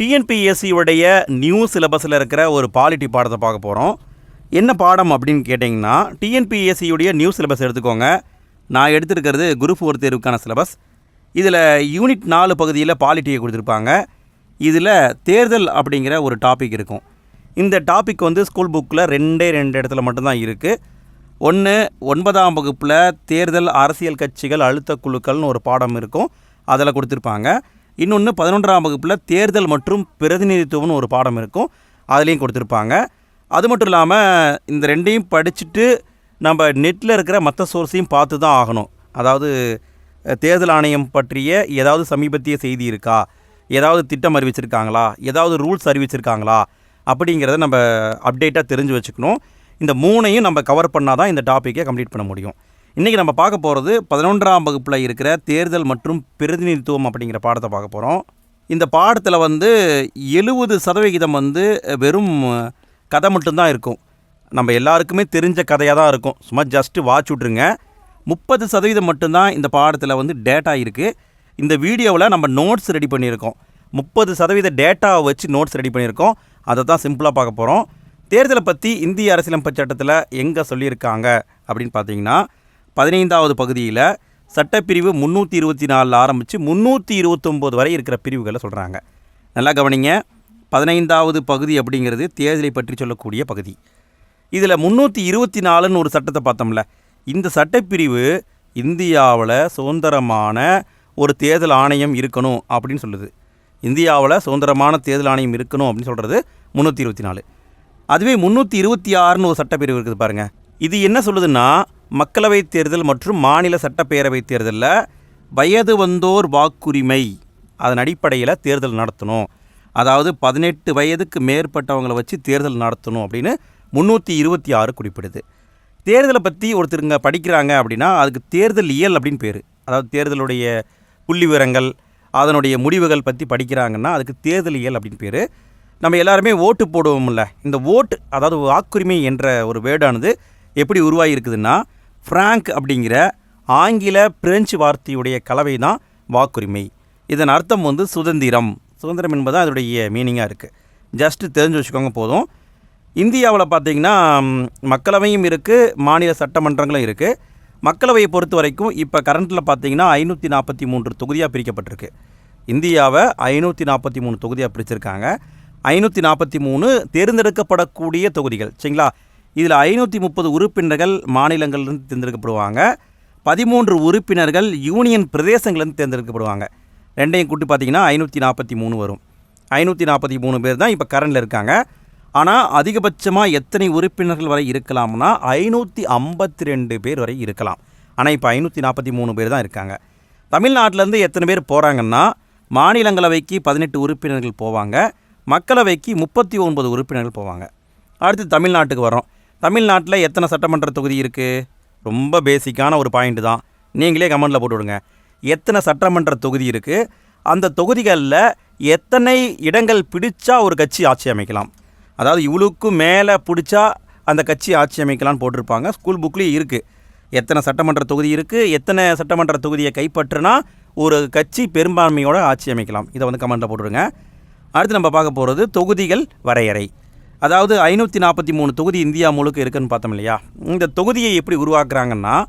டிஎன்பிஎஸ்சியுடைய new சிலபஸில் இருக்கிற ஒரு பாலிட்டி பாடத்தை பார்க்க போகிறோம் என்ன பாடம் அப்படின்னு கேட்டிங்கன்னா டிஎன்பிஎஸ்சியுடைய நியூ சிலபஸ் எடுத்துக்கோங்க. நான் எடுத்திருக்கிறது குரூப் ஒரு தேர்வுக்கான சிலபஸ் இதில் யூனிட் நாலு பகுதியில் பாலிட்டியை கொடுத்துருப்பாங்க. இதில் தேர்தல் அப்படிங்கிற ஒரு டாபிக் இருக்கும். இந்த டாபிக் வந்து ஸ்கூல் புக்கில் ரெண்டே ரெண்டு இடத்துல மட்டும்தான் இருக்குது ஒன்று ஒன்பதாம் வகுப்பில் தேர்தல் அரசியல் கட்சிகள் அழுத்த குழுக்கள்னு ஒரு பாடம் இருக்கும். அதில் கொடுத்துருப்பாங்க. இன்னொன்று பதினொன்றாம் வகுப்பில் தேர்தல் மற்றும் பிரதிநிதித்துவம்னு ஒரு பாடம் இருக்கும். அதுலேயும் கொடுத்துருப்பாங்க. அது மட்டும் இல்லாமல் இந்த ரெண்டையும் படிச்சுட்டு நம்ம நெட்டில் இருக்கிற மற்ற சோர்ஸையும் பார்த்து தான் ஆகணும். அதாவது தேர்தல் ஆணையம் பற்றிய ஏதாவது சமீபத்திய செய்தி இருக்கா? ஏதாவது திட்டம் அறிவிச்சிருக்காங்களா? ஏதாவது ரூல்ஸ் அறிவிச்சிருக்காங்களா? அப்படிங்கிறத நம்ம அப்டேட்டாக தெரிஞ்சு வச்சுக்கணும். இந்த மூணையும் நம்ம கவர் பண்ணால் தான் இந்த டாப்பிக்கை கம்ப்ளீட் பண்ண முடியும். இன்றைக்கி நம்ம பார்க்க போகிறது பதினொன்றாம் வகுப்பில் இருக்கிற தேர்தல் மற்றும் பிரதிநிதித்துவம் அப்படிங்கிற பாடத்தை பார்க்க போகிறோம் இந்த பாடத்தில் வந்து எழுபது சதவிகிதம் வந்து வெறும் கதை மட்டும்தான் இருக்கும். நம்ம எல்லாருக்குமே தெரிஞ்ச கதையாக தான் இருக்கும். சும்மா ஜஸ்ட்டு வாட்ச் விட்ருங்க முப்பது சதவீதம் மட்டும்தான் இந்த பாடத்தில் வந்து டேட்டா இருக்குது இந்த வீடியோவில் நம்ம நோட்ஸ் ரெடி பண்ணியிருக்கோம். முப்பது சதவீத டேட்டாவை வச்சு நோட்ஸ் ரெடி பண்ணியிருக்கோம். அதை தான் சிம்பிளாக பார்க்க போகிறோம் தேர்தலை பற்றி இந்திய அரசியலமைப்பு சட்டத்தில் எங்கே சொல்லியிருக்காங்க அப்படின்னு பார்த்தீங்கன்னா பதினைந்தாவது பகுதியில் சட்டப்பிரிவு முந்நூற்றி இருபத்தி நாலில் ஆரம்பித்து முந்நூற்றி இருபத்தொம்போது வரை இருக்கிற பிரிவுகளை சொல்கிறாங்க நல்லா கவனிங்க. பதினைந்தாவது பகுதி அப்படிங்கிறது தேர்தலை பற்றி சொல்லக்கூடிய பகுதி. இதில் முந்நூற்றி இருபத்தி நாலுன்னு ஒரு சட்டத்தை பார்த்தோம்ல. இந்த சட்டப்பிரிவு இந்தியாவில் சுதந்திரமான ஒரு தேர்தல் ஆணையம் இருக்கணும் அப்படின்னு சொல்லுது. இந்தியாவில் சுதந்திரமான தேர்தல் ஆணையம் இருக்கணும் அப்படின்னு சொல்கிறது முந்நூற்றி இருபத்தி நாலு. அதுவே முந்நூற்றி இருபத்தி ஆறுன்னு ஒரு சட்டப்பிரிவு இருக்குது பாருங்கள் இது என்ன சொல்லுதுன்னா மக்களவைத் தேர்தல் மற்றும் மாநில சட்டப்பேரவைத் தேர்தலில் வயது வந்தோர் வாக்குரிமை அதன் அடிப்படையில் தேர்தல் நடத்தணும். அதாவது பதினெட்டு வயதுக்கு மேற்பட்டவங்களை வச்சு தேர்தல் நடத்தணும் அப்படின்னு முந்நூற்றி இருபத்தி ஆறு குறிப்பிடுது. தேர்தலை பற்றி ஒருத்தருங்க படிக்கிறாங்க அப்படின்னா அதுக்கு தேர்தல் இயல் அப்படின்னு பேர். அதாவது தேர்தலுடைய புள்ளி விவரங்கள் அதனுடைய முடிவுகள் பற்றி படிக்கிறாங்கன்னா அதுக்கு தேர்தல் இயல் அப்படின்னு பேர். நம்ம எல்லாருமே ஓட்டு போடுவோம்ல. இந்த ஓட்டு அதாவது வாக்குரிமை என்ற ஒரு வேர்டானது எப்படி உருவாகி இருக்குதுன்னா ஃப்ராங்க் அப்படிங்கிற ஆங்கில பிரெஞ்சு வார்த்தையுடைய கலவை தான் வாக்குரிமை. இதன் அர்த்தம் வந்து சுதந்திரம். சுதந்திரம் என்பது அதோடைய மீனிங்காக இருக்குது ஜஸ்ட்டு தெரிஞ்சு வச்சுக்கோங்க போதும். இந்தியாவில் பார்த்தீங்கன்னா மக்களவையும் இருக்குது மாநில சட்டமன்றங்களும் இருக்குது மக்களவையை பொறுத்த வரைக்கும் இப்போ கரண்ட்டில் பார்த்தீங்கன்னா ஐநூற்றி நாற்பத்தி மூன்று தொகுதியாக பிரிக்கப்பட்டிருக்கு. இந்தியாவை ஐநூற்றி நாற்பத்தி மூணு தொகுதியாக பிரிச்சிருக்காங்க. ஐநூற்றி நாற்பத்தி மூணு தேர்ந்தெடுக்கப்படக்கூடிய தொகுதிகள் சரிங்களா? இதில் ஐநூற்றி முப்பது உறுப்பினர்கள் மாநிலங்கள்லேருந்து தேர்ந்தெடுக்கப்படுவாங்க. பதிமூன்று உறுப்பினர்கள் யூனியன் பிரதேசங்கள்லேருந்து தேர்ந்தெடுக்கப்படுவாங்க. ரெண்டையும் கூட்டி பார்த்தீங்கன்னா ஐநூற்றி நாற்பத்தி மூணு வரும். ஐநூற்றி நாற்பத்தி மூணு பேர் தான் இப்போ கரண்டில் இருக்காங்க. ஆனால் அதிகபட்சமாக எத்தனை உறுப்பினர்கள் வரை இருக்கலாம்னா ஐநூற்றி ஐம்பத்தி ரெண்டு பேர் வரை இருக்கலாம். ஆனால் இப்போ ஐநூற்றி நாற்பத்தி மூணு பேர் தான் இருக்காங்க. தமிழ்நாட்டிலேருந்து எத்தனை பேர் போகிறாங்கன்னா மாநிலங்களவைக்கு பதினெட்டு உறுப்பினர்கள் போவாங்க. மக்களவைக்கு முப்பத்தி ஒன்பது உறுப்பினர்கள் போவாங்க. அடுத்து தமிழ்நாட்டுக்கு வரோம் தமிழ்நாட்டில் எத்தனை சட்டமன்ற தொகுதி இருக்குது ரொம்ப பேசிக்கான ஒரு பாயிண்ட் தான். நீங்களே கமெண்டில் போட்டு விடுங்க எத்தனை சட்டமன்ற தொகுதி இருக்குது அந்த தொகுதிகளில் எத்தனை இடங்கள் பிடிச்சா ஒரு கட்சி ஆட்சி அமைக்கலாம்? அதாவது இவளுக்கு மேலே பிடிச்சா அந்த கட்சி ஆட்சி அமைக்கலாம்னு போட்டிருப்பாங்க. ஸ்கூல் புக்லேயும் இருக்குது எத்தனை சட்டமன்ற தொகுதி இருக்குது எத்தனை சட்டமன்ற தொகுதியை கைப்பற்றுனா ஒரு கட்சி பெரும்பான்மையோட ஆட்சி அமைக்கலாம்? இதை வந்து கமெண்ட்டில் போட்டுருங்க அடுத்து நம்ம பார்க்க போகிறது தொகுதிகள் வரையறை. அதாவது ஐநூற்றி நாற்பத்தி மூணு தொகுதி இந்தியா முழுக்க இருக்குதுன்னு பார்த்தோம் இல்லையா? இந்த தொகுதியை எப்படி உருவாக்குறாங்கன்னா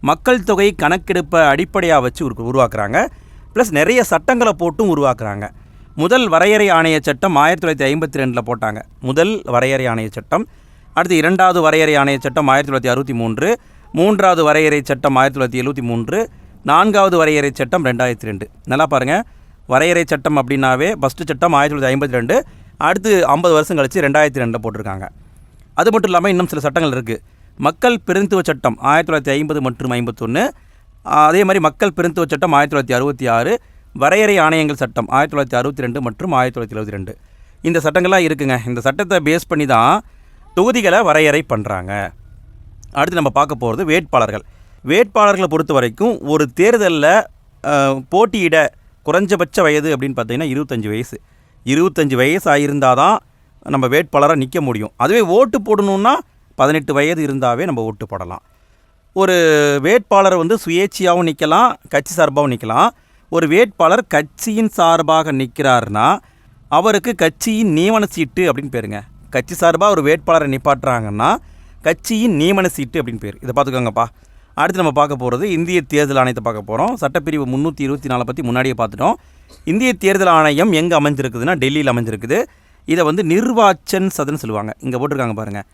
மக்கள் தொகை கணக்கெடுப்பை அடிப்படையாக வச்சு உருவாக்குறாங்க. ப்ளஸ் நிறைய சட்டங்களை போட்டும் உருவாக்குறாங்க. முதல் வரையறை ஆணைய சட்டம் ஆயிரத்தி தொள்ளாயிரத்தி ஐம்பத்தி ரெண்டில் போட்டாங்க. முதல் வரையறை ஆணைய சட்டம். அடுத்து இரண்டாவது வரையறை ஆணைய சட்டம் ஆயிரத்தி தொள்ளாயிரத்தி அறுபத்தி மூன்று. மூன்றாவது வரையறை சட்டம் ஆயிரத்தி தொள்ளாயிரத்தி எழுபத்தி மூன்று. நான்காவது வரையறை சட்டம் ரெண்டாயிரத்தி ரெண்டு. நல்லா பாருங்கள் வரையறை சட்டம் அப்படின்னாவே ஃபஸ்ட்டு சட்டம் ஆயிரத்தி தொள்ளாயிரத்தி ஐம்பத்தி ரெண்டு. அடுத்து ஐம்பது வருஷம் கழித்து ரெண்டாயிரத்தி ரெண்டில் போட்டிருக்காங்க. அது மட்டும் இல்லாமல் இன்னும் சில சட்டங்கள் இருக்குது மக்கள் பிரதித்துவ சட்டம் ஆயிரத்தி தொள்ளாயிரத்தி ஐம்பது மற்றும் ஐம்பத்தொன்று அதே மாதிரி மக்கள் பிரதித்துவ சட்டம் ஆயிரத்தி தொள்ளாயிரத்தி அறுபத்தி ஆறு வரையறை ஆணையங்கள் சட்டம் ஆயிரத்தி தொள்ளாயிரத்தி அறுபத்தி ரெண்டு மற்றும் ஆயிரத்தி தொள்ளாயிரத்தி எழுபத்தி ரெண்டு. இந்த சட்டங்கள்லாம் இருக்குங்க. இந்த சட்டத்தை பேஸ் பண்ணி தான் தொகுதிகளை வரையறை பண்ணுறாங்க அடுத்து நம்ம பார்க்க போகிறது வேட்பாளர்கள். வேட்பாளர்களை பொறுத்த வரைக்கும் ஒரு தேர்தலில் போட்டியிட குறைஞ்சபட்ச வயது அப்படின்னு பார்த்தீங்கன்னா இருபத்தஞ்சி வயசு. இருபத்தஞ்சி வயசு ஆகியிருந்தால் தான் நம்ம வேட்பாளராக நிற்க முடியும். அதுவே ஓட்டு போடணுன்னா பதினெட்டு வயது இருந்தாவே நம்ம ஓட்டு போடலாம். ஒரு வேட்பாளர் வந்து சுயேட்சையாகவும் நிற்கலாம் கட்சி சார்பாகவும் நிற்கலாம். ஒரு வேட்பாளர் கட்சியின் சார்பாக நிற்கிறாருன்னா அவருக்கு கட்சியின் நியமன சீட்டு அப்படின்னு பேருங்க. கட்சி சார்பாக ஒரு வேட்பாளரை நிப்பாட்டுறாங்கன்னா கட்சியின் நியமன சீட்டு அப்படின்னு பேர். இதை பார்த்துக்கோங்கப்பா. அடுத்து நம்ம பார்க்க போகிறது இந்திய தேர்தல் ஆணையத்தை பார்க்க போகிறோம் சட்டப்பிரிவு முந்நூற்றி இருபத்தி நாலு பற்றி முன்னாடியே பார்த்துட்டோம். இந்திய தேர்தல் ஆணையம் எங்கே அமைஞ்சிருக்குதுன்னா டெல்லியில் அமைஞ்சிருக்குது. இதை வந்து நிர்வாச்சன் சதன் சொல்லுவாங்க. இங்கே போட்டிருக்காங்க பாருங்கள்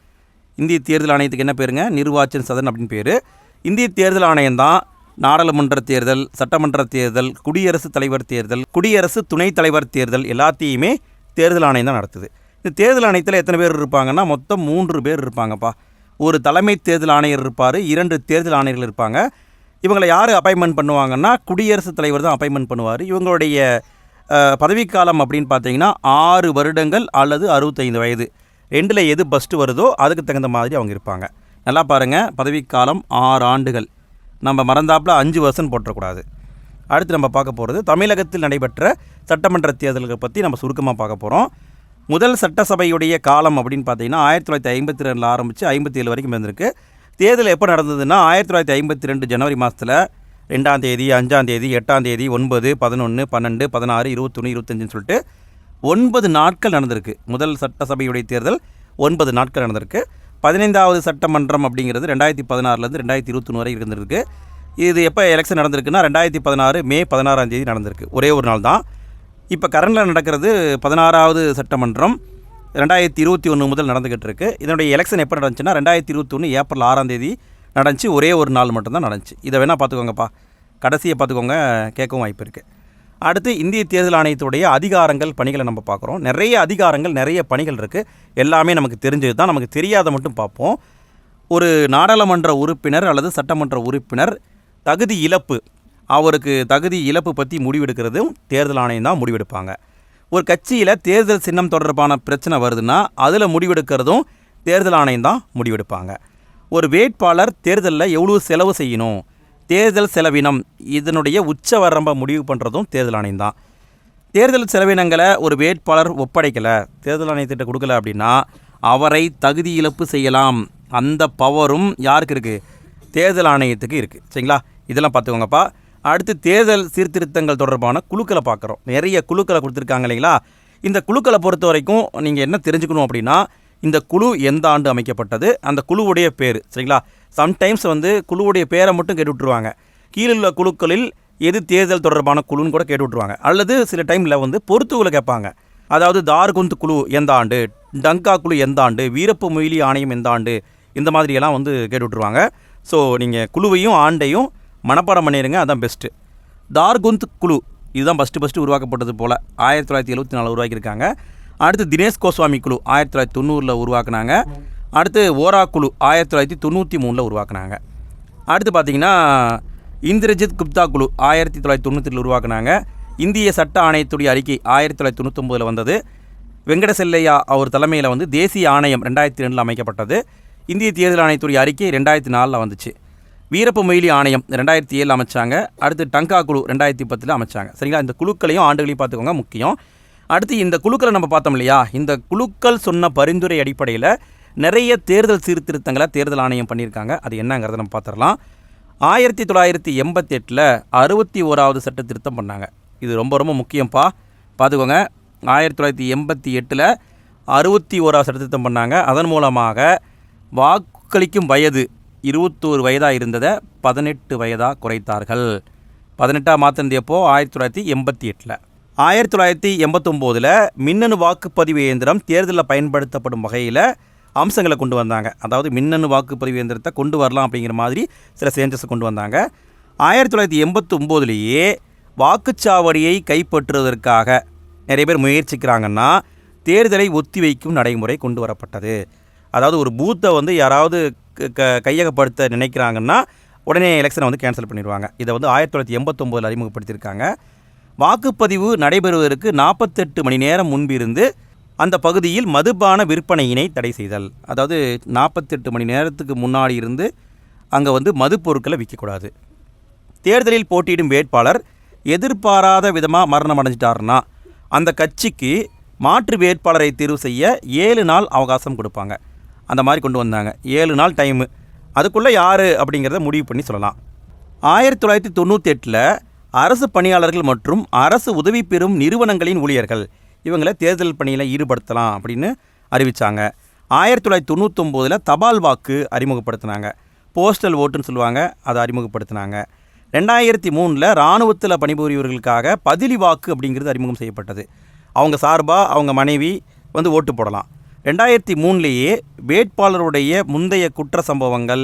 இந்திய தேர்தல் ஆணையத்துக்கு என்ன பேருங்க? நிர்வாச்சன் சதன் அப்படின்னு பேர். இந்திய தேர்தல் ஆணையம் தான் நாடாளுமன்ற தேர்தல் சட்டமன்ற தேர்தல் குடியரசுத் தலைவர் தேர்தல் குடியரசு துணைத் தலைவர் தேர்தல் எல்லாத்தையுமே தேர்தல் ஆணையம் தான் நடத்துது. இந்த தேர்தல் ஆணையத்தில் எத்தனை பேர் இருப்பாங்கன்னா மொத்தம் மூன்று பேர் இருப்பாங்கப்பா. ஒரு தலைமை தேர்தல் ஆணையர் இருப்பார் இரண்டு தேர்தல் ஆணையர்கள் இருப்பாங்க. இவங்களை யார் அப்பாயின்மெண்ட் பண்ணுவாங்கன்னா குடியரசுத் தலைவர் தான் அப்பாயின்மெண்ட் பண்ணுவார். இவங்களுடைய பதவிக்காலம் அப்படின்னு பார்த்தீங்கன்னா ஆறு வருடங்கள் அல்லது அறுபத்தைந்து வயது. ரெண்டில் எது பஸ்ட்டு வருதோ அதுக்கு தகுந்த மாதிரி அவங்க இருப்பாங்க. நல்லா பாருங்கள் பதவிக்காலம் ஆறு ஆண்டுகள். நம்ம மறந்தாப்புல அஞ்சு வருஷம் போட்டக்கூடாது. அடுத்து நம்ம பார்க்க போகிறது தமிழகத்தில் நடைபெற்ற சட்டமன்ற தேர்தல்களை பற்றி நம்ம சுருக்கமாக பார்க்க போகிறோம் முதல் சட்டசபையுடைய காலம் அப்படின்னு பார்த்தீங்கன்னா ஆயிரத்தி தொள்ளாயிரத்தி ஐம்பத்தி ரெண்டில் ஆரம்பித்து ஐம்பத்தி ஏழு வரைக்கும் இருந்திருக்கு. தேர்தல் எப்போ நடந்ததுன்னா ஆயிரத்தி தொள்ளாயிரத்தி ஐம்பத்தி ரெண்டு ஜனவரி மாதத்தில் ரெண்டாம் தேதி அஞ்சாம் தேதி எட்டாம் தேதி ஒன்பது பதினொன்று பன்னெண்டு பதினாறு இருபத்தொன்று இருபத்தஞ்சுன்னு சொல்லிட்டு ஒன்பது நாட்கள் நடந்திருக்கு. முதல் சட்டசபையுடைய தேர்தல் ஒன்பது நாட்கள் நடந்திருக்கு. பதினைந்தாவது சட்டமன்றம் அப்படிங்கிறது ரெண்டாயிரத்தி பதினாறுலேருந்து ரெண்டாயிரத்தி இருபத்தொன்று வரை இருந்திருக்கு. இது எப்போ எலெக்ஷன் நடந்திருக்குன்னா ரெண்டாயிரத்தி பதினாறு மே பதினாறாம் தேதி நடந்திருக்கு. ஒரே ஒரு நாள் தான். இப்போ கரண்டில் நடக்கிறது பதினாறாவது சட்டமன்றம். ரெண்டாயிரத்தி இருபத்தி ஒன்று முதல் நடந்துக்கிட்டு இருக்கு இதனுடைய எலெக்ஷன் எப்போ நடந்துச்சுன்னா ரெண்டாயிரத்தி இருபத்தி ஒன்று ஏப்ரல் ஆறாம் தேதி நடந்துச்சு. ஒரே ஒரு நாள் மட்டும்தான் நடந்துச்சு. இதை வேணால் பார்த்துக்கோங்கப்பா. கடைசியை பார்த்துக்கோங்க கேட்கவும் வாய்ப்பு இருக்குது அடுத்து இந்திய தேர்தல் ஆணையத்துடைய அதிகாரங்கள் பணிகளை நம்ம பார்க்குறோம். நிறைய அதிகாரங்கள் நிறைய பணிகள் இருக்குது எல்லாமே நமக்கு தெரிஞ்சது தான். நமக்கு தெரியாத மட்டும் பார்ப்போம். ஒரு நாடாளுமன்ற உறுப்பினர் அல்லது சட்டமன்ற உறுப்பினர் தகுதி இழப்பு அவருக்கு தகுதி இழப்பு பற்றி முடிவெடுக்கிறதும் தேர்தல் ஆணையம் தான் முடிவெடுப்பாங்க. ஒரு கட்சியில் தேர்தல் சின்னம் தொடர்பான பிரச்சனை வருதுன்னா அதில் முடிவெடுக்கிறதும் தேர்தல் ஆணையம் தான் முடிவெடுப்பாங்க. ஒரு வேட்பாளர் தேர்தலில் எவ்வளோ செலவு செய்யணும்? தேர்தல் செலவினம் இதனுடைய உச்ச வரம்பை முடிவு பண்ணுறதும் தேர்தல் ஆணையம் தான். தேர்தல் செலவினங்களை ஒரு வேட்பாளர் ஒப்படைக்கலை தேர்தல் ஆணையத்திட்ட கொடுக்கல அப்படின்னா அவரை தகுதி இழப்பு செய்யலாம். அந்த பவரும் யாருக்கு இருக்குது தேர்தல் ஆணையத்துக்கு இருக்குது சரிங்களா? இதெல்லாம் பார்த்துக்கோங்கப்பா. அடுத்து தேர்தல் சீர்திருத்தங்கள் தொடர்பான குழுக்களை பார்க்குறோம். நிறைய குழுக்களை கொடுத்துருக்காங்க இல்லைங்களா? இந்த குழுக்களை பொறுத்த வரைக்கும் நீங்கள் என்ன தெரிஞ்சுக்கணும் அப்படின்னா இந்த குழு எந்த ஆண்டு அமைக்கப்பட்டது அந்த குழுவுடைய பேர் சரிங்களா? சம்டைம்ஸ் வந்து குழுவுடைய பேரை மட்டும் கேட்டு விட்ருவாங்க கீழே உள்ள குழுக்களில் எது தேர்தல் தொடர்பான குழுன்னு கூட கேட்டு விட்ருவாங்க அல்லது சில டைமில் வந்து பொறுத்துகளை கேட்பாங்க. அதாவது தார்குந்த் குழு எந்த ஆண்டு டங்கா குழு எந்த ஆண்டு வீரப்பு மொயிலி ஆணையம் எந்த ஆண்டு இந்த மாதிரியெல்லாம் வந்து கேட்டு விட்ருவாங்க ஸோ நீங்கள் குழுவையும் ஆண்டையும் மனப்பாடம் பண்ணிடுங்க அதான் பெஸ்ட்டு தார்குந்த் குழு இதுதான் ஃபஸ்ட்டு ஃபஸ்ட்டு உருவாக்கப்பட்டது போல். ஆயிரத்தி தொள்ளாயிரத்தி எழுபத்தி நாலு உருவாக்கியிருக்காங்க. அடுத்து தினேஷ் கோஸ்வாமி குழு ஆயிரத்தி தொள்ளாயிரத்தி தொண்ணூறில் உருவாக்குனாங்க. அடுத்து ஓரா குழு ஆயிரத்தி தொள்ளாயிரத்தி தொண்ணூற்றி மூணில் உருவாக்குனாங்க. அடுத்து பார்த்தீங்கன்னா இந்திரஜித் குப்தா குழு ஆயிரத்தி தொள்ளாயிரத்தி தொண்ணூற்றில் உருவாக்குனாங்க. இந்திய சட்ட ஆணையத்துடைய அறிக்கை ஆயிரத்தி தொள்ளாயிரத்தி தொண்ணூற்றொம்பதில் வந்தது. வெங்கட செல்லையா அவர் தலைமையில் வந்து தேசிய ஆணையம் ரெண்டாயிரத்தி ரெண்டில் அமைக்கப்பட்டது. இந்திய தேர்தல் ஆணையத்துடைய அறிக்கை ரெண்டாயிரத்தி நாலில் வந்துச்சு. வீரப்ப மொய்லி ஆணையம் ரெண்டாயிரத்தி ஏழில் அமைச்சாங்க. அடுத்து டங்கா குழு ரெண்டாயிரத்தி பத்தில் அமைச்சாங்க. சரிங்களா? இந்த குழுக்களையும் ஆண்டுகளையும் பார்த்துக்கோங்க முக்கியம். அடுத்து இந்த குழுக்களை நம்ம பார்த்தோம் இல்லையா? இந்த குழுக்கள் சொன்ன பரிந்துரை அடிப்படையில் நிறைய தேர்தல் சீர்திருத்தங்களை தேர்தல் ஆணையம் பண்ணியிருக்காங்க. அது என்னங்கிறத நம்ம பார்த்துடலாம். ஆயிரத்தி தொள்ளாயிரத்தி எண்பத்தெட்டில் அறுபத்தி ஓராவது சட்ட திருத்தம் பண்ணாங்க. இது ரொம்ப ரொம்ப முக்கியம்ப்பா பார்த்துக்கோங்க. ஆயிரத்தி தொள்ளாயிரத்தி எண்பத்தி எட்டில் அறுபத்தி ஓராவது சட்ட திருத்தம் பண்ணாங்க. அதன் மூலமாக வாக்களிக்கும் வயது இருபத்தோரு வயதாக இருந்ததை பதினெட்டு வயதாக குறைத்தார்கள். பதினெட்டாம் மாதம் ஆயிரத்தி தொள்ளாயிரத்தி எண்பத்தி எட்டில். ஆயிரத்தி தொள்ளாயிரத்தி எண்பத்தொம்போதில் மின்னணு வாக்குப்பதிவு இயந்திரம் தேர்தலில் பயன்படுத்தப்படும் வகையில் அம்சங்களை கொண்டு வந்தாங்க. அதாவது மின்னணு வாக்குப்பதிவு இயந்திரத்தை கொண்டு வரலாம் அப்படிங்கிற மாதிரி சில சேஞ்சஸை கொண்டு வந்தாங்க. ஆயிரத்தி தொள்ளாயிரத்தி எண்பத்தொம்போதுலேயே வாக்குச்சாவடியை கைப்பற்றுவதற்காக நிறைய பேர் முயற்சிக்கிறாங்கன்னா தேர்தலை ஒத்திவைக்கும் நடைமுறை கொண்டு வரப்பட்டது. அதாவது ஒரு பூத்தை வந்து யாராவது க- கையகப்படுத்த நினைக்கிறாங்கன்னா உடனே எலெக்ஷனை வந்து கேன்சல் பண்ணிடுவாங்க. இதை வந்து ஆயிரத்தி தொள்ளாயிரத்தி எண்பத்தொம்போதில் அறிமுகப்படுத்தியிருக்காங்க. வாக்குப்பதிவு நடைபெறுவதற்கு நாற்பத்தெட்டு மணி நேரம் முன்பிருந்து அந்த பகுதியில் மதுபான விற்பனையினை தடை செய்தல். அதாவது நாற்பத்தெட்டு மணி நேரத்துக்கு முன்னாடி இருந்து அங்கே வந்து மது பொருட்களை விற்கக்கூடாது. தேர்தலில் போட்டியிடும் வேட்பாளர் எதிர்பாராத விதமாக மரணம் அடைஞ்சிட்டாருன்னா அந்த கட்சிக்கு மாற்று வேட்பாளரை தேர்வு செய்ய ஏழு நாள் அவகாசம் கொடுப்பாங்க. அந்த மாதிரி கொண்டு வந்தாங்க. ஏழு நாள் டைமு அதுக்குள்ளே யார் அப்படிங்கிறத முடிவு பண்ணி சொல்லலாம். ஆயிரத்தி தொள்ளாயிரத்தி தொண்ணூற்றி எட்டில் அரசு பணியாளர்கள் மற்றும் அரசு உதவி பெறும் நிறுவனங்களின் ஊழியர்கள் இவங்களை தேர்தல் பணியில் ஈடுபடுத்தலாம் அப்படின்னு அறிவித்தாங்க ஆயிரத்தி தொள்ளாயிரத்தி தொண்ணூத்தொம்போதில் தபால் வாக்கு அறிமுகப்படுத்தினாங்க. போஸ்டல் ஓட்டுன்னு சொல்லுவாங்க அதை அறிமுகப்படுத்தினாங்க. ரெண்டாயிரத்தி மூணில் இராணுவத்தில் பணிபுரியவர்களுக்காக பதிலி வாக்கு அப்படிங்கிறது அறிமுகம் செய்யப்பட்டது. அவங்க சார்பாக அவங்க மனைவி வந்து ஓட்டு போடலாம். ரெண்டாயிரத்தி மூணுலேயே வேட்பாளருடைய முந்தைய குற்ற சம்பவங்கள்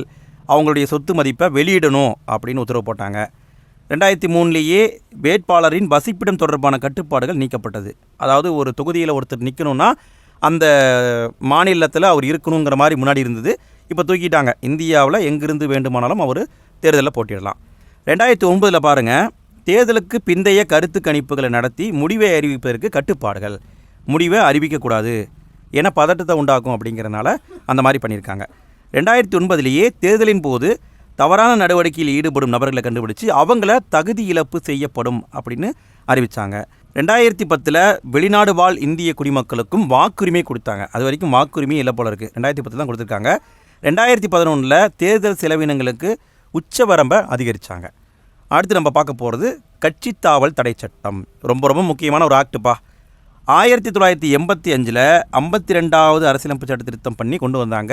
அவங்களுடைய சொத்து மதிப்பை வெளியிடணும் அப்படின்னு உத்தரவு போட்டாங்க. ரெண்டாயிரத்தி மூணுலேயே வேட்பாளரின் வசிப்பிடம் தொடர்பான கட்டுப்பாடுகள் நீக்கப்பட்டது. அதாவது ஒரு தொகுதியில் ஒருத்தர் நிற்கணும்னா அந்த மாநிலத்தில் அவர் இருக்கணுங்கிற மாதிரி முன்னாடி இருந்தது. இப்போ தூக்கிட்டாங்க. இந்தியாவில் எங்கிருந்து வேண்டுமானாலும் அவர் தேர்தலில் போட்டிடலாம். ரெண்டாயிரத்தி ஒன்பதில் பாருங்கள் தேர்தலுக்கு பிந்தைய கருத்து கணிப்புகளை நடத்தி முடிவை அறிவிப்பதற்கு கட்டுப்பாடுகள். முடிவை அறிவிக்கக்கூடாது. ஏன்னா பதட்டத்தை உண்டாக்கும் அப்படிங்கிறனால அந்த மாதிரி பண்ணியிருக்காங்க. ரெண்டாயிரத்தி ஒன்பதுலேயே தேர்தலின் போது தவறான நடவடிக்கையில் ஈடுபடும் நபர்களை கண்டுபிடிச்சு அவங்கள தகுதி இழப்பு செய்யப்படும் அப்படின்னு அறிவித்தாங்க ரெண்டாயிரத்தி பத்தில் வெளிநாடு வாழ் இந்திய குடிமக்களுக்கும் வாக்குரிமை கொடுத்தாங்க. அது வரைக்கும் வாக்குரிமை இல்லை போல இருக்குது ரெண்டாயிரத்தி பத்தில் தான் கொடுத்துருக்காங்க. ரெண்டாயிரத்தி பதினொன்றில் தேர்தல் செலவினங்களுக்கு உச்சவரம்பை அதிகரித்தாங்க அடுத்து நம்ம பார்க்க போகிறது கட்சி தாவல் தடை சட்டம். ரொம்ப ரொம்ப முக்கியமான ஒரு ஆக்டுப்பா ஆயிரத்தி தொள்ளாயிரத்தி எண்பத்தி அஞ்சில் ஐம்பத்தி ரெண்டாவது அரசியலமைப்பு சட்ட திருத்தம் பண்ணி கொண்டு வந்தாங்க.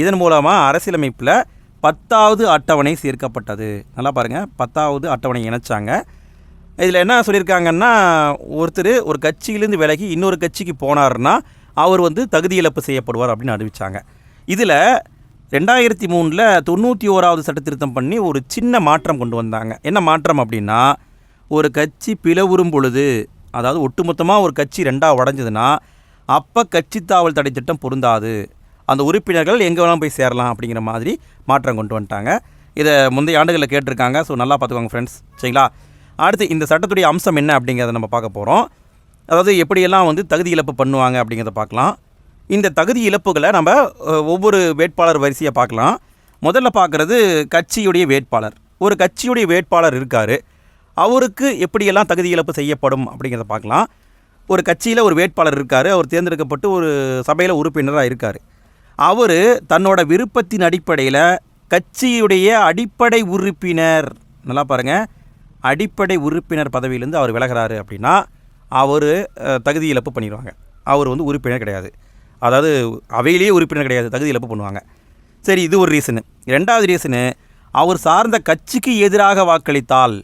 இதன் மூலமாக அரசியலமைப்பில் பத்தாவது அட்டவணை சேர்க்கப்பட்டது. நல்லா பாருங்கள் பத்தாவது அட்டவணை இணைச்சாங்க. இதில் என்ன சொல்லியிருக்காங்கன்னா ஒருத்தர் ஒரு கட்சியிலேருந்து விலகி இன்னொரு கட்சிக்கு போனார்னா அவர் வந்து தகுதி இழப்பு செய்யப்படுவார் அப்படின்னு அறிவித்தாங்க இதில் ரெண்டாயிரத்தி மூணில் தொண்ணூற்றி ஓராவது சட்ட திருத்தம் பண்ணி ஒரு சின்ன மாற்றம் கொண்டு வந்தாங்க. என்ன மாற்றம் அப்படின்னா ஒரு கட்சி பிளவுறும் பொழுது அதாவது ஒட்டுமொத்தமாக ஒரு கட்சி ரெண்டாக உடஞ்சதுன்னா அப்போ கட்சி தாவல் தடை திட்டம் பொருந்தாது. அந்த உறுப்பினர்கள் எங்கே வேணாலும் போய் சேரலாம் அப்படிங்கிற மாதிரி மாற்றம் கொண்டு வந்துட்டாங்க. இதை முந்தைய ஆண்டுகளில் கேட்டிருக்காங்க. ஸோ நல்லா பார்த்துக்கோங்க ஃப்ரெண்ட்ஸ் சரிங்களா? அடுத்து இந்த சட்டத்துடைய அம்சம் என்ன அப்படிங்கிறத நம்ம பார்க்க போகிறோம் அதாவது எப்படியெல்லாம் வந்து தகுதி இழப்பு பண்ணுவாங்க அப்படிங்கிறத பார்க்கலாம். இந்த தகுதி இழப்புகளை நம்ம ஒவ்வொரு வேட்பாளர் வரிசையை பார்க்கலாம். முதல்ல பார்க்குறது கட்சியுடைய வேட்பாளர். ஒரு கட்சியுடைய வேட்பாளர் இருக்கார். அவருக்கு எப்படியெல்லாம் தகுதி இழப்பு செய்யப்படும் அப்படிங்கிறத பார்க்கலாம். ஒரு கட்சியில் ஒரு வேட்பாளர் இருக்கார். அவர் தேர்ந்தெடுக்கப்பட்டு ஒரு சபையில் உறுப்பினராக இருக்கார். அவர் தன்னோட விருப்பத்தின் அடிப்படையில் கட்சியுடைய அடிப்படை உறுப்பினர் நல்லா பாருங்கள் அடிப்படை உறுப்பினர் பதவியிலேருந்து அவர் விலகிறாரு அப்படின்னா அவர் தகுதி இழப்பு பண்ணிடுவாங்க. அவர் வந்து உறுப்பினர் கிடையாது. அதாவது அவையிலேயே உறுப்பினர் கிடையாது தகுதி இழப்பு பண்ணுவாங்க. சரி இது ஒரு ரீசனு ரெண்டாவது ரீசனு அவர் சார்ந்த கட்சிக்கு எதிராக வாக்களித்தால்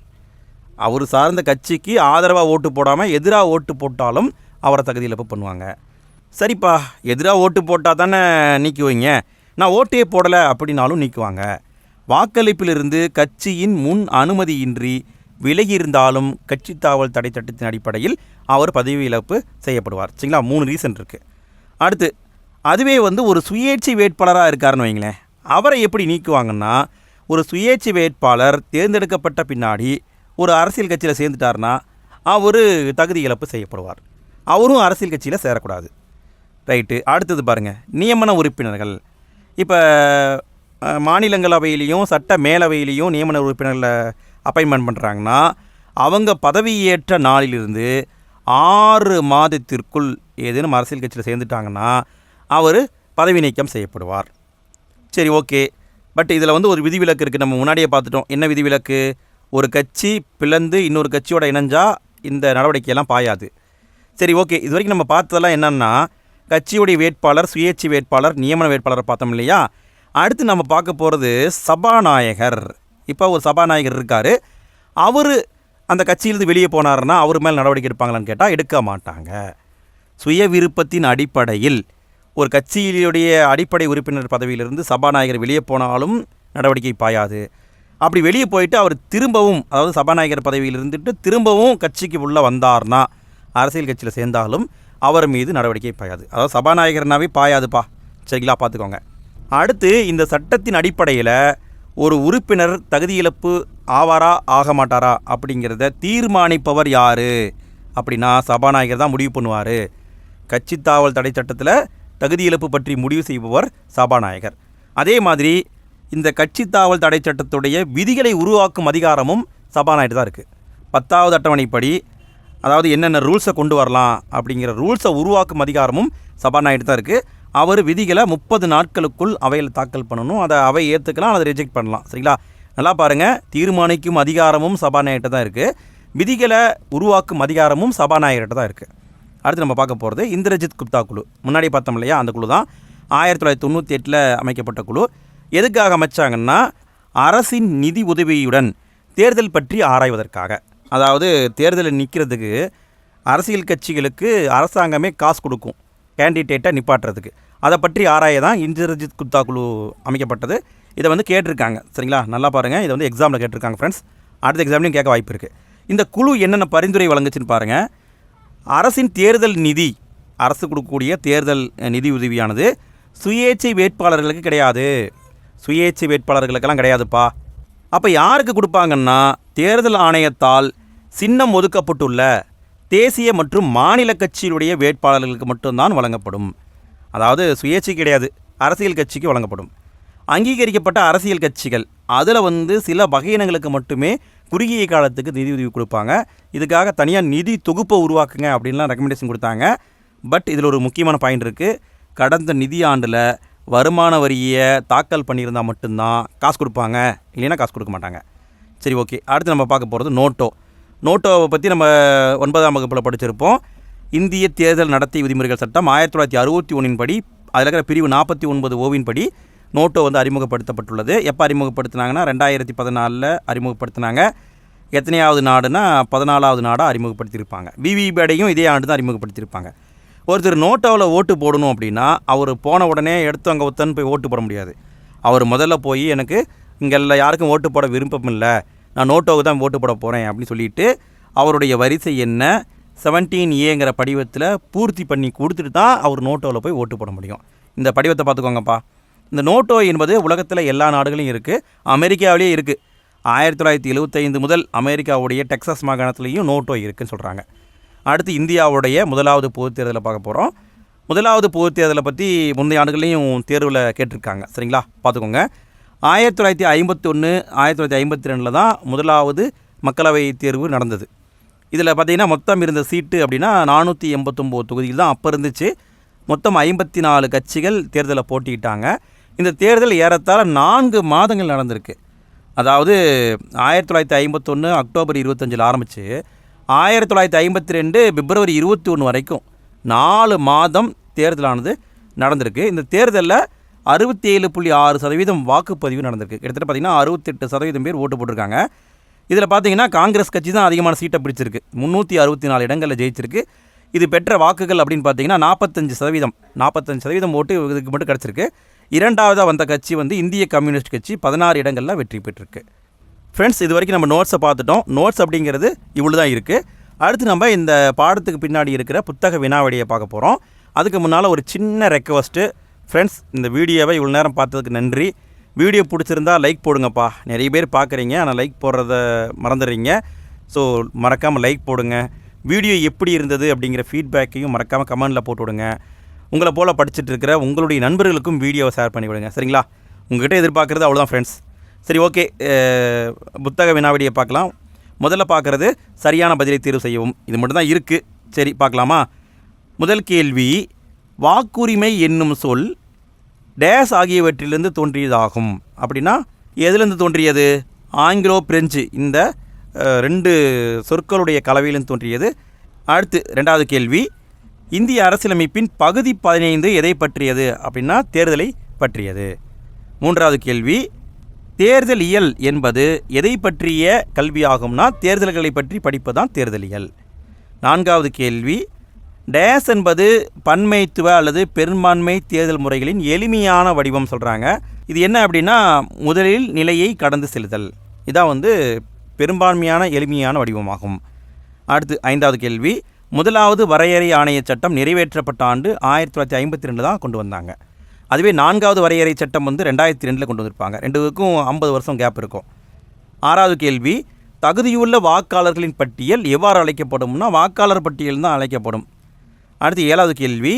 அவர் சார்ந்த கட்சிக்கு ஆதரவாக ஓட்டு போடாமல் எதிராக ஓட்டு போட்டாலும் அவரை தகுதி இழப்பு பண்ணுவாங்க. சரிப்பா எதிராக ஓட்டு போட்டால் தானே நீக்குவீங்க. நான் ஓட்டே போடலை அப்படின்னாலும் நீக்குவாங்க. வாக்களிப்பிலிருந்து கட்சியின் முன் அனுமதியின்றி விலகி இருந்தாலும் கட்சி தாவல் தடை சட்டத்தின் அடிப்படையில் அவர் பதவி இழப்பு செய்யப்படுவார். சரிங்களா? மூணு ரீசன் இருக்குது அடுத்து அதுவே வந்து ஒரு சுயேட்சை வேட்பாளராக இருக்காருன்னு வைங்களேன். அவரை எப்படி நீக்குவாங்கன்னா ஒரு சுயேட்சை வேட்பாளர் தேர்ந்தெடுக்கப்பட்ட பின்னாடி ஒரு அரசியல் கட்சியில் சேர்ந்துட்டாருன்னா அவர் தகுதி இழப்பு செய்யப்படுவார். அவரும் அரசியல் கட்சியில் சேரக்கூடாது. ரைட்டு. அடுத்தது பாருங்கள் நியமன உறுப்பினர்கள். இப்போ மாநிலங்களவையிலையும் சட்ட மேலவையிலையும் நியமன உறுப்பினர்களை அப்பாயின்மெண்ட் பண்ணுறாங்கன்னா அவங்க பதவியேற்ற நாளிலிருந்து ஆறு மாதத்திற்குள் ஏதேனும் அரசியல் கட்சியில் சேர்ந்துட்டாங்கன்னா அவர் பதவி நீக்கம் செய்யப்படுவார். சரி ஓகே. பட் இதில் வந்து ஒரு விதிவிலக்கு இருக்குது நம்ம முன்னாடியே பார்த்துட்டோம். என்ன விதிவிலக்கு? ஒரு கட்சி பிளந்து இன்னொரு கட்சியோட இணைஞ்சால் இந்த நடவடிக்கையெல்லாம் பாயாது. சரி ஓகே. இது வரைக்கும் நம்ம பார்த்ததெல்லாம் என்னென்னா கட்சியுடைய வேட்பாளர் சுயேட்சை வேட்பாளர் நியமன வேட்பாளரை பார்த்தோம் இல்லையா? அடுத்து நம்ம பார்க்க போகிறது சபாநாயகர். இப்போ ஒரு சபாநாயகர் இருக்கார். அவர் அந்த கட்சியிலிருந்து வெளியே போனாருன்னா அவர் மேல் நடவடிக்கை எடுப்பாங்களான்னு கேட்டால் எடுக்க மாட்டாங்க. சுய விருப்பத்தின் அடிப்படையில் ஒரு கட்சியிலுடைய அடிப்படை உறுப்பினர் பதவியிலிருந்து சபாநாயகர் வெளியே போனாலும் நடவடிக்கை பாயாது. அப்படி வெளியே போயிட்டு அவர் திரும்பவும் அதாவது சபாநாயகர் பதவியில் இருந்துட்டு திரும்பவும் கட்சிக்கு உள்ளே வந்தார்னா அரசியல் கட்சியில் சேர்ந்தாலும் அவர் மீது நடவடிக்கை பாயாது. அதாவது சபாநாயகர்னாவே பாயாதுப்பா. சரிங்களா? பார்த்துக்கோங்க. அடுத்து இந்த சட்டத்தின் அடிப்படையில் ஒரு உறுப்பினர் தகுதி இழப்பு ஆவாரா ஆக மாட்டாரா அப்படிங்கிறத தீர்மானிப்பவர் யார்? அப்படின்னா சபாநாயகர் தான் முடிவு பண்ணுவார். கட்சி தாவல் தடை சட்டத்தில் தகுதி இழப்பு பற்றி முடிவு செய்பவர் சபாநாயகர். அதே மாதிரி இந்த கட்சி தாவல் தடை சட்டத்துடைய விதிகளை உருவாக்கும் அதிகாரமும் சபாநாயகர் தான் இருக்குது பத்தாவது அட்டவணைப்படி அதாவது என்னென்ன ரூல்ஸை கொண்டு வரலாம் அப்படிங்கிற ரூல்ஸை உருவாக்கும் அதிகாரமும் சபாநாயகர் தான் இருக்குது அவர் விதிகளை முப்பது நாட்களுக்குள் அவையில் தாக்கல் பண்ணணும். அதை அவை ஏற்றுக்கலாம் அதை ரிஜெக்ட் பண்ணலாம். சரிங்களா? நல்லா பாருங்கள் தீர்மானிக்கும் அதிகாரமும் சபாநாயகர்கிட்ட தான் இருக்குது விதிகளை உருவாக்கும் அதிகாரமும் சபாநாயகர்கிட்ட தான் இருக்குது அடுத்து நம்ம பார்க்க போகிறது இந்திரஜித் குப்தா குழு. முன்னாடி பார்த்தோம் இல்லையா? அந்த குழு தான். ஆயிரத்தி தொள்ளாயிரத்தி தொண்ணூற்றி எட்டில் அமைக்கப்பட்ட குழு. எதுக்காக அமைச்சாங்கன்னா அரசின் நிதி உதவியுடன் தேர்தல் பற்றி ஆராய்வதற்காக. அதாவது தேர்தலில் நிற்கிறதுக்கு அரசியல் கட்சிகளுக்கு அரசாங்கமே காசு கொடுக்கும் கேண்டிடேட்டை நிப்பாட்டுறதுக்கு. அதை பற்றி ஆராய தான் இந்திரஜித் குப்தா குழு அமைக்கப்பட்டது. இதை வந்து கேட்டிருக்காங்க. சரிங்களா? நல்லா பாருங்கள் இதை வந்து எக்ஸாமில் கேட்டிருக்காங்க ஃப்ரெண்ட்ஸ் அடுத்த எக்ஸாம்லையும் கேட்க வாய்ப்பு இருக்குது இந்த குழு என்னென்ன பரிந்துரை வழங்குச்சுன்னு பாருங்கள் அரசின் தேர்தல் நிதி அரசு கொடுக்கக்கூடிய தேர்தல் நிதி உதவியானது சுயேட்சை வேட்பாளர்களுக்கு கிடையாது. சுயேட்சை வேட்பாளர்களுக்கெல்லாம் கிடையாதுப்பா. அப்போ யாருக்கு கொடுப்பாங்கன்னா தேர்தல் ஆணையத்தால் சின்னம் ஒதுக்கப்பட்டுள்ள தேசிய மற்றும் மாநில கட்சியினுடைய வேட்பாளர்களுக்கு மட்டும்தான் வழங்கப்படும். அதாவது சுயேட்சை கிடையாது அரசியல் கட்சிக்கு வழங்கப்படும். அங்கீகரிக்கப்பட்ட அரசியல் கட்சிகள் அதில் வந்து சில வகையினங்களுக்கு மட்டுமே குறுகிய காலத்துக்கு நிதி உதவி கொடுப்பாங்க. இதுக்காக தனியாக நிதி தொகுப்பை உருவாக்குங்க அப்படின்லாம் ரெக்கமெண்டேஷன் கொடுத்தாங்க. பட் இதில் ஒரு முக்கியமான பாயிண்ட் இருக்குது கடந்த நிதி ஆண்டில் வருமான வரியை தாக்கல் பண்ணியிருந்தால் மட்டும்தான் காசு கொடுப்பாங்க இல்லைன்னா காசு கொடுக்க மாட்டாங்க. சரி ஓகே. அடுத்து நம்ம பார்க்க போகிறது நோட்டோ. நோட்டோவை பற்றி நம்ம ஒன்பதாம் வகுப்பில் படிச்சிருப்போம். இந்திய தேர்தல் நடத்தை விதிமுறைகள் சட்டம் ஆயிரத்தி தொள்ளாயிரத்தி அறுபத்தி ஒன்றின் படி அதில் இருக்கிற பிரிவு நாற்பத்தி ஒன்பது ஓவின் படி நோட்டோ வந்து அறிமுகப்படுத்தப்பட்டுள்ளது. எப்போ அறிமுகப்படுத்தினாங்கன்னா ரெண்டாயிரத்தி பதினாலில் அறிமுகப்படுத்தினாங்க. எத்தனையாவது நாடுனா பதினாலாவது நாடாக அறிமுகப்படுத்தியிருப்பாங்க. விவிபேடையும் இதே ஆண்டு தான் அறிமுகப்படுத்தியிருப்பாங்க. ஒருத்தர் நோட்டோவில் ஓட்டு போடணும் அப்படின்னா அவர் போன உடனே எடுத்து அங்கே ஒத்தன்னு போய் ஓட்டு போட முடியாது. அவர் முதல்ல போய் எனக்கு இங்கே எல்லா யாருக்கும் ஓட்டு போட விருப்பம் இல்லை. நான் நோட்டோவுக்கு தான் ஓட்டு போட போகிறேன் அப்படின்னு சொல்லிட்டு அவருடைய வரிசை என்ன? செவன்டீன் ஏங்கிற படிவத்தில் பூர்த்தி பண்ணி கொடுத்துட்டு தான் அவர் நோட்டோவில் போய் ஓட்டு போட முடியும். இந்த படிவத்தை பார்த்துக்கோங்கப்பா. இந்த நோட்டோ என்பது உலகத்தில் எல்லா நாடுகளையும் இருக்குது அமெரிக்காவிலேயே இருக்குது ஆயிரத்தி தொள்ளாயிரத்தி எழுபத்தைந்து முதல் அமெரிக்காவுடைய டெக்சாஸ் மாகாணத்துலேயும் நோட்டோ இருக்குதுன்னு சொல்கிறாங்க அடுத்து இந்தியாவுடைய முதலாவது பொதுத் தேர்தலை பார்க்க போகிறோம் முதலாவது பொதுத் தேர்தலை பற்றி முந்தைய ஆண்டுகள்லையும் தேர்வில் கேட்டிருக்காங்க. சரிங்களா? பார்த்துக்கோங்க. ஆயிரத்தி தொள்ளாயிரத்தி ஐம்பத்தி ஒன்று ஆயிரத்தி தொள்ளாயிரத்தி ஐம்பத்தி ரெண்டில் தான் முதலாவது மக்களவை தேர்வு நடந்தது. இதில் பார்த்தீங்கன்னா மொத்தம் இருந்த சீட்டு அப்படின்னா நானூற்றி எண்பத்தொம்போது தொகுதியில் தான் அப்போ இருந்துச்சு. மொத்தம் ஐம்பத்தி நாலு கட்சிகள் தேர்தலை போட்டியிட்டாங்க. இந்த தேர்தல் ஏறத்தாழ நான்கு மாதங்கள் நடந்திருக்கு. அதாவது ஆயிரத்தி தொள்ளாயிரத்தி ஐம்பத்தொன்று அக்டோபர் இருபத்தஞ்சில் ஆரம்பித்து ஆயிரத்தி தொள்ளாயிரத்தி ஐம்பத்தி ரெண்டு பிப்ரவரி இருபத்தி ஒன்று வரைக்கும் நாலு மாதம் தேர்தலானது நடந்திருக்கு. இந்த தேர்தலில் அறுபத்தி ஏழு புள்ளி ஆறு சதவீதம் வாக்குப்பதிவு நடந்திருக்கு. கிட்டத்தட்ட பார்த்திங்கன்னா அறுபத்தெட்டு சதவீதம் பேர் ஓட்டு போட்டிருக்காங்க. இதில் பார்த்தீங்கன்னா காங்கிரஸ் கட்சி தான் அதிகமான சீட்டை பிடிச்சிருக்கு. முந்நூற்றி அறுபத்தி நாலு இடங்களில் ஜெயிச்சிருக்கு. இது பெற்ற வாக்குகள் அப்படின்னு பார்த்தீங்கன்னா நாற்பத்தஞ்சு சதவீதம் நாற்பத்தஞ்சு சதவீதம் ஓட்டு இதுக்கு மட்டும் கிடச்சிருக்கு. இரண்டாவதாக வந்த கட்சி வந்து இந்திய கம்யூனிஸ்ட் கட்சி பதினாறு இடங்களில் வெற்றி பெற்றிருக்கு. ஃப்ரெண்ட்ஸ் இது வரைக்கும் நம்ம நோட்ஸை பார்த்துட்டோம். நோட்ஸ் அப்படிங்கிறது இவ்வளோ தான் இருக்குது அடுத்து நம்ம இந்த பாடத்துக்கு பின்னாடி இருக்கிற புத்தக வினாவடியை பார்க்க போகிறோம் அதுக்கு முன்னால் ஒரு சின்ன ரெக்வஸ்ட்டு ஃப்ரெண்ட்ஸ் இந்த வீடியோவை இவ்வளோ நேரம் பார்த்ததுக்கு நன்றி. வீடியோ பிடிச்சிருந்தா லைக் போடுங்கப்பா. நிறைய பேர் பார்க்குறீங்க. ஆனால் லைக் போடுறத மறந்துடுறீங்க. ஸோ மறக்காமல் லைக் போடுங்க. வீடியோ எப்படி இருந்தது அப்படிங்கிற ஃபீட்பேக்கையும் மறக்காமல் கமெண்டில் போட்டு விடுங்க. உங்களை போல் படிச்சுட்டு இருக்கிற உங்களுடைய நண்பர்களுக்கும் வீடியோவை ஷேர் பண்ணி விடுங்க. சரிங்களா? உங்கள்கிட்ட எதிர்பார்க்குறது அவ்வளோதான் ஃப்ரெண்ட்ஸ் சரி ஓகே. புத்தக வினாவடியை பார்க்கலாம். முதல்ல பார்க்குறது சரியான பதிலை தேர்வு செய்யவும். இது மட்டும்தான் இருக்குது சரி பார்க்கலாமா? முதல் கேள்வி வாக்குரிமை என்னும் சொல் டேஸ் ஆகியவற்றிலிருந்து தோன்றியதாகும். அப்படின்னா எதுலேருந்து தோன்றியது? Anglo French. இந்த ரெண்டு சொற்களுடைய கலவையிலிருந்து தோன்றியது. அடுத்து ரெண்டாவது கேள்வி இந்திய அரசியலமைப்பின் பகுதி பதினைந்து எதை பற்றியது? அப்படின்னா தேர்தலை பற்றியது. மூன்றாவது கேள்வி தேர்தலியல் என்பது எதை பற்றிய கல்வியாகும்னா தேர்தல்களை பற்றி படிப்பதுதான் தேர்தலியல். நான்காவது கேள்வி டேஸ் என்பது பன்மைத்துவ அல்லது பெரும்பான்மை தேர்தல் முறைகளின் எளிமையான வடிவம் சொல்கிறாங்க இது என்ன அப்படின்னா முதலில் நிலையை கடந்து செல்லுதல். இதான் வந்து பெரும்பான்மையான எளிமையான வடிவமாகும். அடுத்து ஐந்தாவது கேள்வி முதலாவது வரையறை ஆணைய சட்டம் நிறைவேற்றப்பட்ட ஆண்டு ஆயிரத்தி தொள்ளாயிரத்தி ஐம்பத்தி ரெண்டு தான் கொண்டு வந்தாங்க. அதுவே நான்காவது வரையறை சட்டம் வந்து ரெண்டாயிரத்தி ரெண்டில் கொண்டு வந்திருப்பாங்க. ரெண்டுக்கும் ஐம்பது வருஷம் கேப் இருக்கும். ஆறாவது கேள்வி தகுதியுள்ள வாக்காளர்களின் பட்டியல் எவ்வாறு அழைக்கப்படும்னா வாக்காளர் பட்டியல் தான் அழைக்கப்படும். அடுத்து ஏழாவது கேள்வி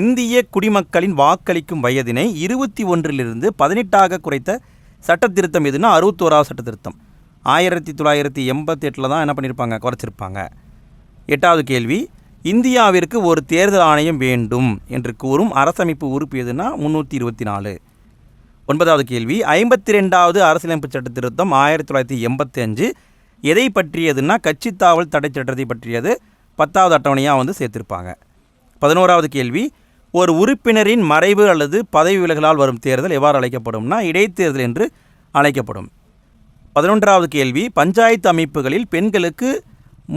இந்திய குடிமக்களின் வாக்களிக்கும் வயதினை இருபத்தி ஒன்றிலிருந்து பதினெட்டாக குறைத்த சட்டத்திருத்தம் எதுனா அறுபத்தோராவது சட்டத்திருத்தம். ஆயிரத்தி தொள்ளாயிரத்தி எண்பத்தி எட்டில் தான் என்ன பண்ணியிருப்பாங்க குறைச்சிருப்பாங்க. எட்டாவது கேள்வி இந்தியாவிற்கு ஒரு தேர்தல் ஆணையம் வேண்டும் என்று கூறும் அரசமைப்பு உறுப்பு எதுனா முந்நூற்றி இருபத்தி நாலு. ஒன்பதாவது கேள்வி ஐம்பத்தி ரெண்டாவது அரசியலமைப்பு சட்ட திருத்தம் ஆயிரத்தி தொள்ளாயிரத்தி எண்பத்தி அஞ்சு. எதை பற்றியதுன்னா கட்சித்தாவல் தடை சட்டத்தை பற்றியது பத்தாவது அட்டவணையாக வந்து சேர்த்துருப்பாங்க. பதினோராவது கேள்வி ஒரு உறுப்பினரின் மறைவு அல்லது பதவி விலகலால் வரும் தேர்தல் எவ்வாறு அழைக்கப்படும்னா இடைத்தேர்தல் என்று அழைக்கப்படும். பதினொன்றாவது கேள்வி பஞ்சாயத்து அமைப்புகளில் பெண்களுக்கு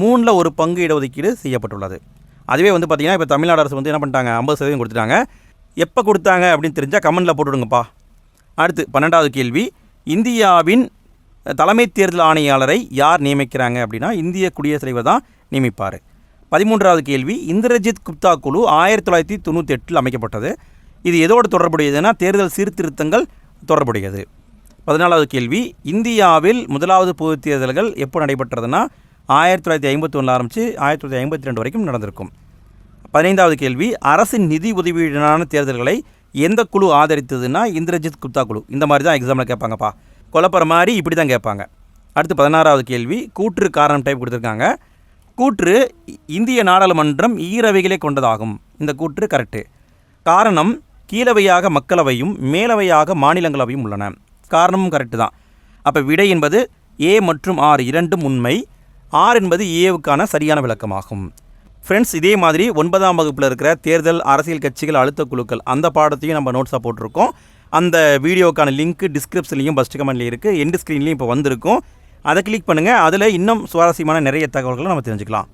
மூணில் ஒரு பங்கு இடஒதுக்கீடு செய்யப்பட்டுள்ளது. அதுவே வந்து பார்த்திங்கன்னா இப்போ தமிழ்நாடு அரசு வந்து என்ன பண்ணிட்டாங்க? ஐம்பது சதவீதம் கொடுத்துட்டாங்க. எப்போ கொடுத்தாங்க அப்படின்னு தெரிஞ்சால் கமெண்டில் போட்டுவிடுங்கப்பா. அடுத்து பன்னெண்டாவது கேள்வி. இந்தியாவின் தலைமை தேர்தல் ஆணையாளரை யார் நியமிக்கிறாங்க அப்படின்னா இந்திய குடியரசுத் தலைவர் தான் நியமிப்பார். பதிமூன்றாவது கேள்வி. இந்திரஜித் குப்தா குழு ஆயிரத்தி தொள்ளாயிரத்தி தொண்ணூற்றி எட்டில் அமைக்கப்பட்டது. இது எதோடு தொடர்புடையதுன்னா தேர்தல் சீர்திருத்தங்கள் தொடர்புடையது. பதினாலாவது கேள்வி. இந்தியாவில் முதலாவது பொது தேர்தல்கள் எப்போ நடைபெற்றதுன்னா ஆயிரத்தி தொள்ளாயிரத்தி ஐம்பத்தி ஒன்றில் ஆரம்பித்து ஆயிரத்தி தொள்ளாயிரத்தி ஐம்பத்தி ரெண்டு வரைக்கும் நடந்திருக்கும். பதினைந்தாவது கேள்வி அரசின் நிதி உதவியுடனான தேர்தல்களை எந்த குழு ஆதரித்ததுன்னா இந்திரஜித் குப்தா குழு. இந்த மாதிரி தான் எக்ஸாமில் கேட்பாங்கப்பா. குழப்பற மாதிரி இப்படி தான் கேட்பாங்க. அடுத்து பதினாறாவது கேள்வி கூற்று காரணம் டைப் கொடுத்துருக்காங்க. கூற்று இந்திய நாடாளுமன்றம் ஈரவைகளை கொண்டதாகும். இந்த கூற்று கரெக்டு காரணம் கீழவையாக மக்களவையும் மேலவையாக மாநிலங்களவையும் உள்ளன. காரணமும் கரெக்டு தான். அப்போ விடை என்பது ஏ மற்றும் ஆர் இரண்டும் உண்மை. ஆர் என்பது ஏவுக்கான சரியான விளக்கமாகும். ஃப்ரெண்ட்ஸ் இதே மாதிரி ஒன்பதாம் வகுப்பில் இருக்கிற தேர்தல் அரசியல் கட்சிகள் அழுத்த குழுக்கள் அந்த பாடத்தையும் நம்ம நோட்ஸாக போட்டிருக்கோம். அந்த வீடியோக்கான லிங்க் டிஸ்கிரிப்ஷன்லையும் ஃபஸ்ட் கமெண்ட்லேயும் இருக்குது எண்டு ஸ்க்ரீன்லேயும் இப்போ வந்திருக்கும். அதை கிளிக் பண்ணுங்கள் அதில் இன்னும் சுவாரஸ்யமான நிறைய தகவல்களை நம்ம தெரிஞ்சுக்கலாம்.